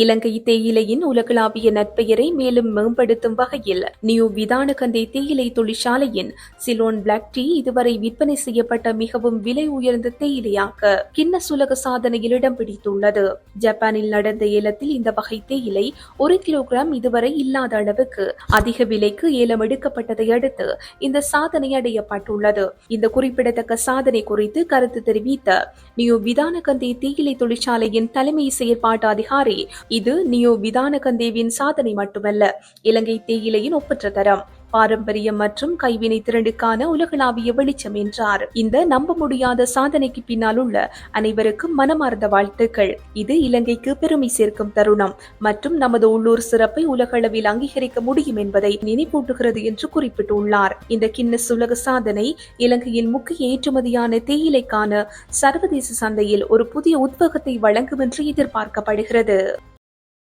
இலங்கை தேயிலையின் உலகளாவிய நற்பெயரை மேலும் மேம்படுத்தும் வகையில் நியூ விதானகந்தை தேயிலை தொழிற்சாலையின் சிலோன் பிளாக் டீ இதுவரை விற்பனை செய்யப்பட்ட மிகவும் விலை உயர்ந்த தேயிலையாக கின்னஸ் உலக சாதனையில் இடம் பிடித்துள்ளது. ஜப்பானில் நடந்த ஏலத்தில் இந்த வகை தேயிலை ஒரு கிலோகிராம் இதுவரை இல்லாத அளவுக்கு அதிக விலைக்கு ஏலம் எடுக்கப்பட்டதை அடுத்து இந்த சாதனை அடையப்பட்டுள்ளது. இந்த குறிப்பிடத்தக்க சாதனை குறித்து கருத்து தெரிவித்த நியூ விதானகந்தை தேயிலை தொழிற்சாலையின் தலைமை செயற்பாட்டு அதிகாரி இது நியோ விதானகந்தேவின் சாதனை மட்டுமல்ல இலங்கை தேயிலையின் ஒப்பற்ற தரம். பாரம்பரியம் மற்றும் கைவினை திறனுக்கான உலகளாவிய வெளிச்சம் என்றார். இந்த நம்ப முடியாத சாதனைக்கு பின்னால் உள்ள அனைவருக்கும் மனமார்ந்த வாழ்த்துக்கள். இது இலங்கைக்கு பெருமை சேர்க்கும் தருணம் மற்றும் நமது உள்ளூர் சிறப்பை உலகளவில் அங்கீகரிக்க முடியும் என்பதை நினைப்பூட்டுகிறது என்று குறிப்பிட்டுள்ளார். இந்த கின்னஸ் உலக சாதனை இலங்கையின் முக்கிய ஏற்றுமதியான தேயிலைக்கான சர்வதேச சந்தையில் ஒரு புதிய உத்வேகத்தை வழங்கும் என்று எதிர்பார்க்கப்படுகிறது.